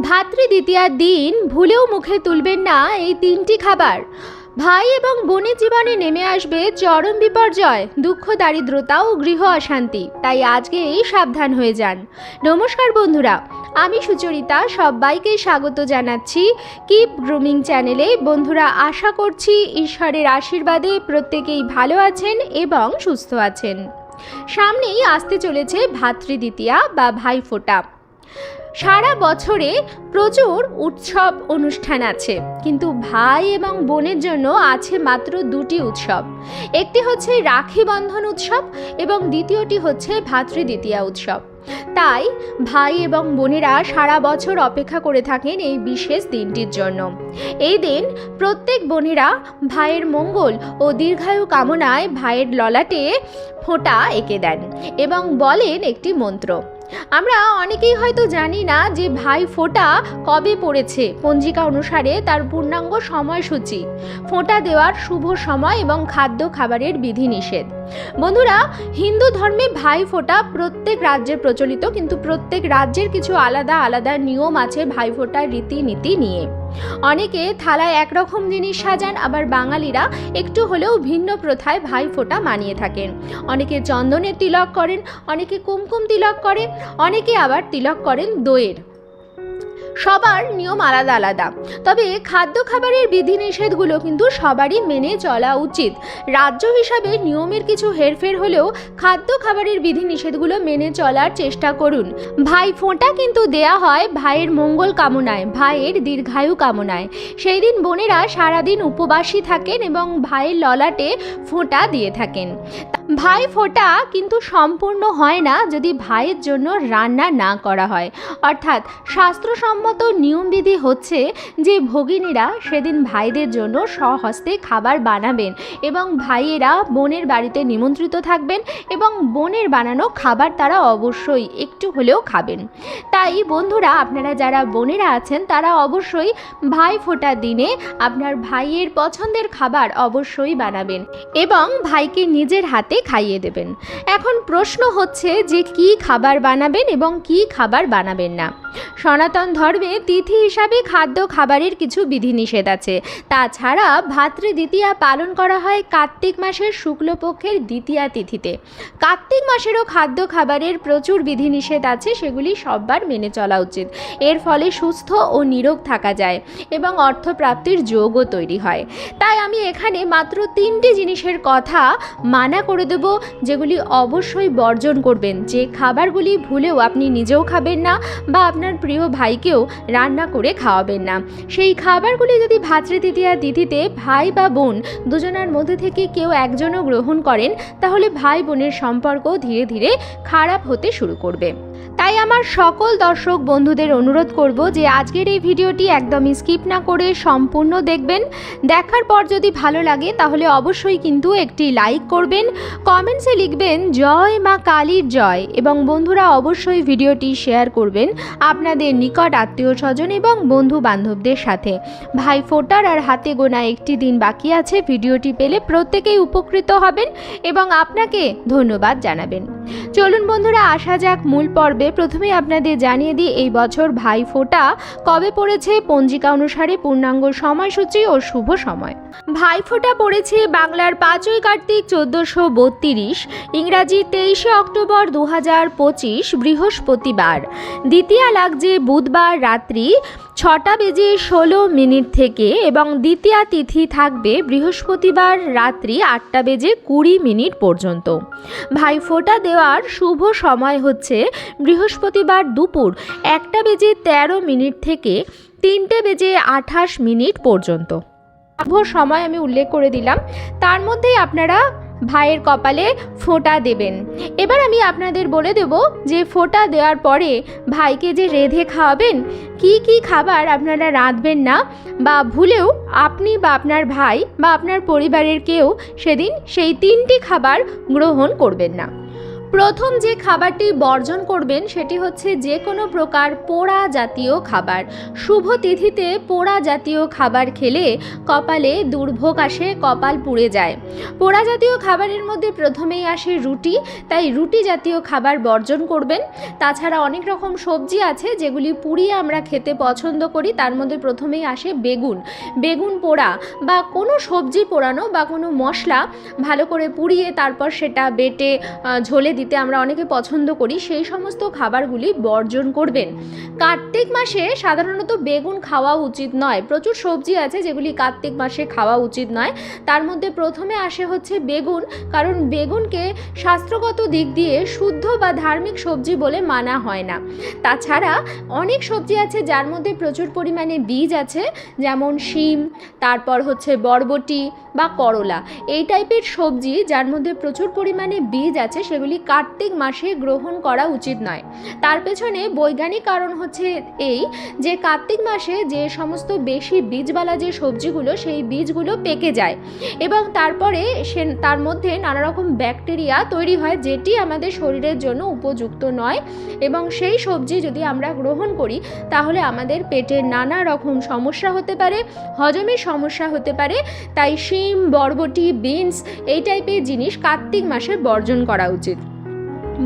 ভাতৃ দ্বিতীয়ার দিন ভুলেও মুখে তুলবেন না এই তিনটি খাবার। ভাই এবং বোনের জীবনে নেমে আসবে চরম বিপর্যয়, দুঃখ, দারিদ্রতা ও গৃহ অশান্তি। তাই আজকেই সাবধান হয়ে যান। নমস্কার বন্ধুরা, আমি সুচরিতা, সবাইকে স্বাগত জানাচ্ছি কিপ গ্রুমিং চ্যানেলে। বন্ধুরা, আশা করছি ঈশ্বরের আশীর্বাদে প্রত্যেকেই ভালো আছেন এবং সুস্থ আছেন। সামনেই আসতে চলেছে ভাতৃদ্বিতীয়া বা ভাইফোঁটা। সারা বছরে প্রচুর উৎসব অনুষ্ঠান আছে। কিন্তু ভাই এবং বোনের জন্য আছে মাত্র দুটি উৎসব। একটি হচ্ছে রাখি বন্ধন উৎসব এবং দ্বিতীয়টি হচ্ছে ভাতৃদ্বিতীয়া উৎসব। তাই ভাই এবং বোনেরা সারা বছর অপেক্ষা করে থাকেন এই বিশেষ দিনটির জন্য। এই দিন প্রত্যেক বোনেরা ভাইয়ের মঙ্গল ও দীর্ঘায়ু কামনায় ভাইয়ের ললাটে ফোঁটা এঁকে দেন এবং বলেন একটি মন্ত্র। আমরা অনেকেই হয়তো জানি না যে ভাই ফোঁটা কবে পড়েছে। পঞ্জিকা অনুসারে তার পূর্ণাঙ্গ সময়সূচি, ফোঁটা দেওয়ার শুভ সময় এবং খাদ্য খাবারের বিধিনিষেধ। বন্ধুরা, হিন্দু ধর্মে ভাই ফোঁটা প্রত্যেক রাজ্যে প্রচলিত, কিন্তু প্রত্যেক রাজ্যের কিছু আলাদা আলাদা নিয়ম আছে ভাই ফোঁটার রীতিনীতি নিয়ে। অনেকে থালায় একরকম জিনিস সাজান, আবার বাঙালিরা একটু হলেও ভিন্ন প্রথায় ভাই ফোঁটা মানিয়ে থাকেন। অনেকে চন্দনের তিলক করেন, অনেকে কুমকুম তিলক করে অনেকে আবার তিলক করেন দইয়ের। সবার নিয়ম আলাদা আলাদা। তবে খাদ্য খাবারের বিধিনিষেধগুলো কিন্তু সবারই মেনে চলা উচিত। রাজ্য হিসাবে নিয়মের কিছু হেরফের হলেও খাদ্য খাবারের বিধিনিষেধগুলো মেনে চলার চেষ্টা করুন। ভাই ফোঁটা কিন্তু দেয়া হয় ভাইয়ের মঙ্গল কামনায়, ভাইয়ের দীর্ঘায়ু কামনায়। সেই দিন বোনেরা সারাদিন উপবাসী থাকেন এবং ভাইয়ের ললাটে ফোঁটা দিয়ে থাকেন। ভাই ফোঁটা কিন্তু সম্পূর্ণ হয় না যদি ভাইয়ের জন্য রান্না না করা হয়। অর্থাৎ শাস্ত্রসম্মত নিয়মবিধি হচ্ছে যে ভগিনীরা সেদিন ভাইদের জন্য স্বহস্তে খাবার বানাবেন এবং ভাইয়েরা বোনের বাড়িতে নিমন্ত্রিত থাকবেন এবং বোনের বানানো খাবার তারা অবশ্যই একটু হলেও খাবেন। তাই বন্ধুরা, আপনারা যারা বোনেরা আছেন, তারা অবশ্যই ভাই ফোঁটার দিনে আপনার ভাইয়ের পছন্দের খাবার অবশ্যই বানাবেন এবং ভাইকে নিজের হাতে খাইয়ে দেবেন। এখন প্রশ্ন হচ্ছে যে কি খাবার বানাবেন এবং কি খাবার বানাবেন না। সনাতন ধর্মে তিথি হিসাবে খাদ্য খাবারের কিছু বিধিনিষেধ আছে। তাছাড়া ভাতৃ দ্বিতীয়া পালন করা হয় কার্তিক মাসের শুক্লপক্ষের দ্বিতীয়া তিথিতে। কার্তিক মাসেরও খাদ্য খাবারের প্রচুর বিধিনিষেধ আছে, সেগুলি সববার মেনে চলা উচিত। এর ফলে সুস্থ ও নিরোগ থাকা যায় এবং অর্থপ্রাপ্তির যোগও তৈরি হয়। তাই আমি এখানে মাত্র তিনটি জিনিসের কথা মানা করে দেব যেগুলি অবশ্যই বর্জন করবেন। যে খাবারগুলি ভুলেও আপনি নিজেও খাবেন না বা আপনার প্রিয় ভাইকেও রান্না করে খাওয়াবেন না। সেই খাবারগুলি যদি ভাতৃতৃতীয়া তিথিতে ভাই বা বোন দুজনের মধ্যে থেকে কেউ একজনও গ্রহণ করেন, তাহলে ভাই বোনের সম্পর্ক ধীরে ধীরে খারাপ হতে শুরু করবে। তাই আমার সকল দর্শক বন্ধুদের অনুরোধ করব যে আজকের এই ভিডিওটি একদমই স্কিপ না করে সম্পূর্ণ দেখবেন। দেখার পর যদি ভালো লাগে তাহলে অবশ্যই কিন্তু একটি লাইক করবেন, কমেন্টসে লিখবেন, জয় মা কালীর জয় এবং বন্ধুরা অবশ্যই ভিডিওটি শেয়ার করবেন আপনাদের নিকট আত্মীয় স্বজন এবং বন্ধু বান্ধবদের সাথে। ভাই ফোটার আর হাতে গোনা একটি দিন বাকি আছে, ভিডিওটি পেলে প্রত্যেকেই উপকৃত হবেন এবং আপনাকে ধন্যবাদ জানাবেন। চলুন বন্ধুরা, আসা যাক মূল পর্বে প্রথমে আপনাদের জানিয়ে দিই, এই বছর ভাই ফোঁটা কবে পড়েছে, পঞ্জিকা অনুসারে পূর্ণাঙ্গ সময়সূচি ও শুভ সময়। ভাই ভাইফোঁটা পড়েছে বাংলার পাঁচই কার্তিক চোদ্দোশো বত্রিশ, ইংরাজি তেইশে অক্টোবর দু হাজার পঁচিশ, বৃহস্পতিবার। দ্বিতীয়া লাগছে বুধবার রাত্রি ছটা বেজে ষোলো মিনিট থেকে এবং দ্বিতীয়া তিথি থাকবে বৃহস্পতিবার রাত্রি আটটা বেজে কুড়ি মিনিট পর্যন্ত। ভাইফোঁটা দেওয়ার শুভ সময় হচ্ছে বৃহস্পতিবার দুপুর একটা বেজে তেরো মিনিট থেকে তিনটে বেজে আঠাশ মিনিট পর্যন্ত। শুভ সময় আমি উল্লেখ করে দিলাম। তার মধ্যেই আপনারা ভাইয়ের কপালে ফোঁটা দেবেন। এবার আমি আপনাদের বলে দেব যে ফোঁটা দেওয়ার পরে ভাইকে যে রেঁধে খাওয়াবেন, কি কি খাবার আপনারা রাঁধবেন না বা ভুলেও আপনি বা আপনার ভাই বা আপনার পরিবারের কেউ সেদিন সেই তিনটি খাবার গ্রহণ করবেন না। প্রথম যে খাবারটি বর্জন করবেন সেটি হচ্ছে যে কোনো প্রকার পোড়া জাতীয় খাবার। শুভ তিথিতে পোড়া জাতীয় খাবার খেলে কপালে দুর্ভোগ আসে, কপাল পুড়ে যায়। পোড়া জাতীয় খাবারের মধ্যে প্রথমেই আসে রুটি, তাই রুটি জাতীয় খাবার বর্জন করবেন। তাছাড়া অনেক রকম সবজি আছে যেগুলি পুড়িয়ে আমরা খেতে পছন্দ করি, তার মধ্যে প্রথমেই আসে বেগুন। বেগুন পোড়া বা কোনো সবজি পোড়ানো বা কোনো মশলা ভালো করে পুড়িয়ে তারপর সেটা বেটে ঝোলে দিতে আমরা অনেকে পছন্দ করি, সেই সমস্ত খাবারগুলি বর্জন করবেন। কার্তিক মাসে সাধারণত বেগুন খাওয়া উচিত নয়। প্রচুর সবজি আছে যেগুলি কার্তিক মাসে খাওয়া উচিত নয়। তার মধ্যে প্রথমে আসে হচ্ছে বেগুন, কারণ বেগুনকে শাস্ত্রগত দিক দিয়ে শুদ্ধ বা ধার্মিক সবজি বলে মানা হয় না। তাছাড়া অনেক সবজি আছে যার মধ্যে প্রচুর পরিমাণে বীজ আছে, যেমন শিম, তারপর হচ্ছে বরবটি বা করলা। এই টাইপের সবজি যার মধ্যে প্রচুর পরিমাণে বীজ আছে সেগুলি কার্তিক মাসে গ্রহণ করা উচিত নয়। তার পেছনে বৈজ্ঞানিক কারণ হচ্ছে এই যে, কার্তিক মাসে যে সমস্ত বেশি বীজওয়ালা যে সবজিগুলো, সেই বীজগুলো পেকে যায় এবং তারপরে সে, তার মধ্যে নানা রকম ব্যাকটেরিয়া তৈরি হয় যেটি আমাদের শরীরের জন্য উপযুক্ত নয় এবং সেই সবজি যদি আমরা গ্রহণ করি, তাহলে আমাদের পেটের নানা রকম সমস্যা হতে পারে, হজমের সমস্যা হতে পারে। তাই শিম, বরবটি, বিনস এই টাইপের জিনিস কার্তিক মাসে বর্জন করা উচিত।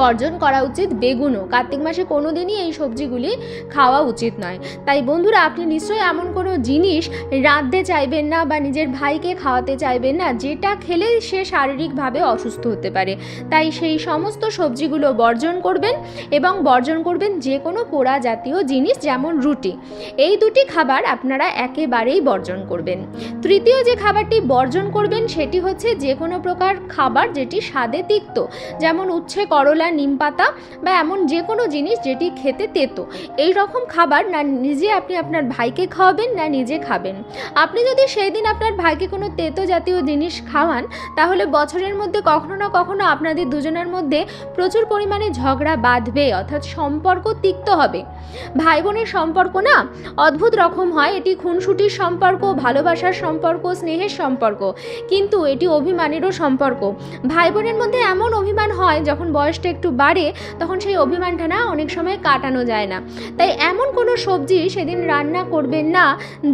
বর্জন করা উচিত বেগুনও। কার্তিক মাসে কোনো দিনই এই সবজিগুলি খাওয়া উচিত নয়। তাই বন্ধুরা, আপনি নিশ্চয়ই এমন কোনো জিনিস রাঁধতে চাইবেন না বা নিজের ভাইকে খাওয়াতে চাইবেন না, যেটা খেলে সে শারীরিকভাবে অসুস্থ হতে পারে। তাই সেই সমস্ত সবজিগুলো বর্জন করবেন এবং বর্জন করবেন যে কোনো পোড়া জাতীয় জিনিস, যেমন রুটি। এই দুটি খাবার আপনারা একেবারেই বর্জন করবেন। তৃতীয় যে খাবারটি বর্জন করবেন, সেটি হচ্ছে যে কোনো প্রকার খাবার যেটি স্বাদে তিক্ত, যেমন উচ্ছে, করলা নিম পাতা বা এমন যে কোনো জিনিস যেটি খেতে তেতো। এই রকম খাবার না নিজে আপনি আপনার ভাইকে খাওয়াবেন, না নিজে খাবেন। আপনি যদি সেই দিন আপনার ভাইকে কোনো তেতো জাতীয় জিনিস খাওয়ান, তাহলে বছরের মধ্যে কখনো না কখনো আপনাদের দুজনের মধ্যে প্রচুর পরিমাণে ঝগড়া বাঁধবে, অর্থাৎ সম্পর্ক তিক্ত হবে। ভাই বোনের সম্পর্ক না অদ্ভুত রকম হয়। এটি খুনসুটির সম্পর্ক, ভালোবাসার সম্পর্ক, স্নেহের সম্পর্ক। কিন্তু এটি অভিমানেরও সম্পর্ক। ভাই বোনের মধ্যে এমন অভিমান হয় যখন বয়সটা একটু বাড়ে, তখন সেই অভিমানটা না অনেক সময় কাটানো যায় না। তাই এমন কোনো সবজি সেদিন রান্না করবেন না,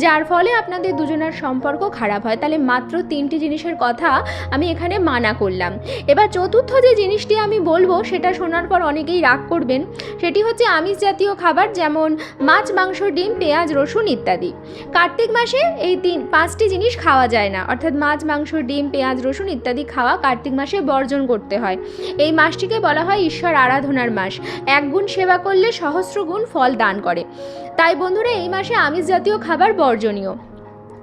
যার ফলে আপনাদের দুজনের সম্পর্ক খারাপ হয়। তাহলে মাত্র তিনটি জিনিসের কথা আমি এখানে মানা করলাম। এবার চতুর্থ যে জিনিসটি আমি বলব, সেটা শোনার পর অনেকেই রাগ করবেন। সেটি হচ্ছে আমিষ জাতীয় খাবার যেমন মাছ, মাংস, ডিম, পেঁয়াজ, রসুন ইত্যাদি। কার্তিক মাসে এই তিন, পাঁচটি জিনিস খাওয়া যায় না। অর্থাৎ মাছ, মাংস, ডিম, পেঁয়াজ, রসুন ইত্যাদি খাওয়া কার্তিক মাসে বর্জন করতে হয়। এই মাসটিকে বলা হয় ঈশ্বর আরাধনার মাস। এক গুণ সেবা করলে সহস্র গুণ ফল দান করে। তাই বন্ধুরা, এই মাসে আমিষ জাতীয় খাবার বর্জনীয়।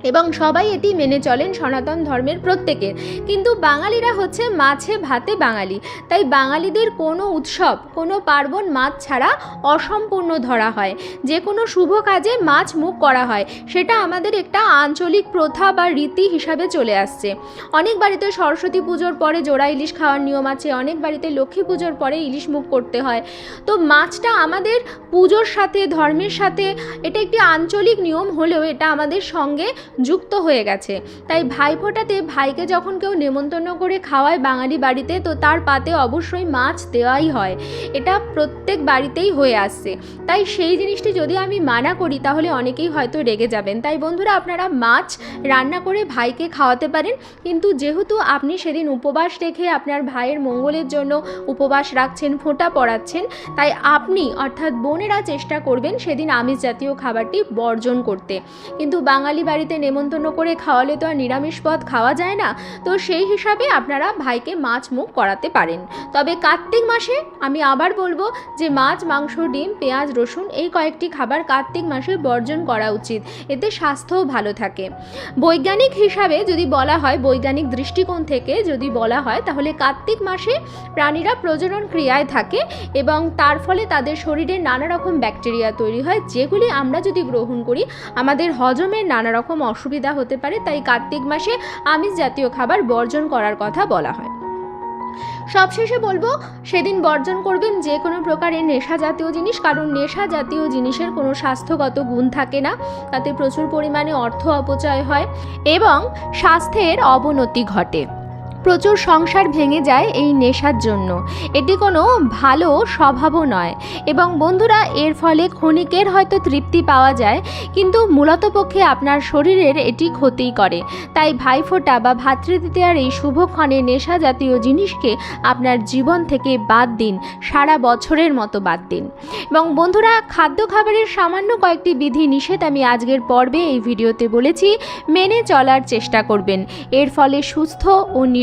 এবং সবাই এটি মেনে চলেন সনাতন ধর্মের প্রত্যেকের কিন্তু বাঙালিরা হচ্ছে মাছে ভাতে বাঙালি। তাই বাঙালিদের কোনো উৎসব, কোনো পার্বণ মাছ ছাড়া অসম্পূর্ণ ধরা হয়। যে কোনো শুভ কাজে মাছ মুখ করা হয়। সেটা আমাদের একটা আঞ্চলিক প্রথা বা রীতি হিসাবে চলে আসছে। অনেক বাড়িতে সরস্বতী পুজোর পরে জোড়া ইলিশ খাওয়ার নিয়ম আছে, অনেক বাড়িতে লক্ষ্মী পুজোর পরে ইলিশ মুখ করতে হয়। তো মাছটা আমাদের পুজোর সাথে, ধর্মের সাথে, এটা একটি আঞ্চলিক নিয়ম হলেও এটা আমাদের সঙ্গে যুক্ত হয়ে গেছে। তাই ভাইফোঁটাতে ভাইকে যখন কেউ নেমন্তন্ন করে খাওয়ায় বাঙালি বাড়িতে, তো তার পাতে অবশ্যই মাছ দেওয়াই হয়। এটা প্রত্যেক বাড়িতেই হয়ে আসছে। তাই সেই জিনিসটি যদি আমি মানা করি, তাহলে অনেকেই হয়তো রেগে যাবেন। তাই বন্ধুরা, আপনারা মাছ রান্না করে ভাইকে খাওয়াতে পারেন। কিন্তু যেহেতু আপনি সেদিন উপবাস রেখে আপনার ভাইয়ের মঙ্গলের জন্য উপবাস রাখছেন, ফোঁটা পড়াচ্ছেন, তাই আপনি অর্থাৎ বোনেরা চেষ্টা করবেন সেদিন আমিষ জাতীয় খাবারটি বর্জন করতে। কিন্তু বাঙালি বাড়িতে নেমন্তন্ন করে খাওয়ালে তো আর নিরামিষ পদ খাওয়া যায় না। তো সেই হিসাবে আপনারা ভাইকে মাছ মুখ করাতে পারেন। তবে কার্তিক মাসে আমি আবার বলব যে মাছ, মাংস, ডিম, পেঁয়াজ, রসুন এই কয়েকটি খাবার কার্তিক মাসে বর্জন করা উচিত। এতে স্বাস্থ্যও ভালো থাকে। বৈজ্ঞানিক হিসাবে যদি বলা হয়, বৈজ্ঞানিক দৃষ্টিকোণ থেকে যদি বলা হয়, তাহলে কার্তিক মাসে প্রাণীরা প্রজনন ক্রিয়ায় থাকে এবং তার ফলে তাদের শরীরে নানা রকম ব্যাকটেরিয়া তৈরি হয়, যেগুলি আমরা যদি গ্রহণ করি, আমাদের হজমের নানা রকম অসুবিধা হতে পারে, তাই কার্তিক মাসে আমিষ জাতীয় খাবার বর্জন করার কথা বলা হয়। সবশেষে বলব, সেদিন বর্জন করবেন যে কোনো প্রকারের নেশা জাতীয় জিনিস, কারণ নেশা জাতীয় জিনিসের কোনো স্বাস্থ্যগত গুণ থাকে না, তাতে প্রচুর পরিমাণে অর্থ অপচয় হয় এবং স্বাস্থ্যের অবনতি ঘটে। প্রচুর সংসার ভেঙে যায় এই নেশার জন্য। এটি কোনো ভালো স্বভাবও নয়। এবং বন্ধুরা, এর ফলে ক্ষণিকের হয়তো তৃপ্তি পাওয়া যায়, কিন্তু মূলত পক্ষে আপনার শরীরের এটি ক্ষতি করে। তাই ভাইফোঁটা বা ভাতৃদ্বিতীয়ার এই শুভক্ষণে নেশা জাতীয় জিনিসকে আপনার জীবন থেকে বাদ দিন, সারা বছরের মতো বাদ দিন। এবং বন্ধুরা, খাদ্য খাবারের সামান্য কয়েকটি বিধি নিষেধ আমি আজকের পর্বে এই ভিডিওতে বলেছি, মেনে চলার চেষ্টা করবেন। এর ফলে সুস্থ ও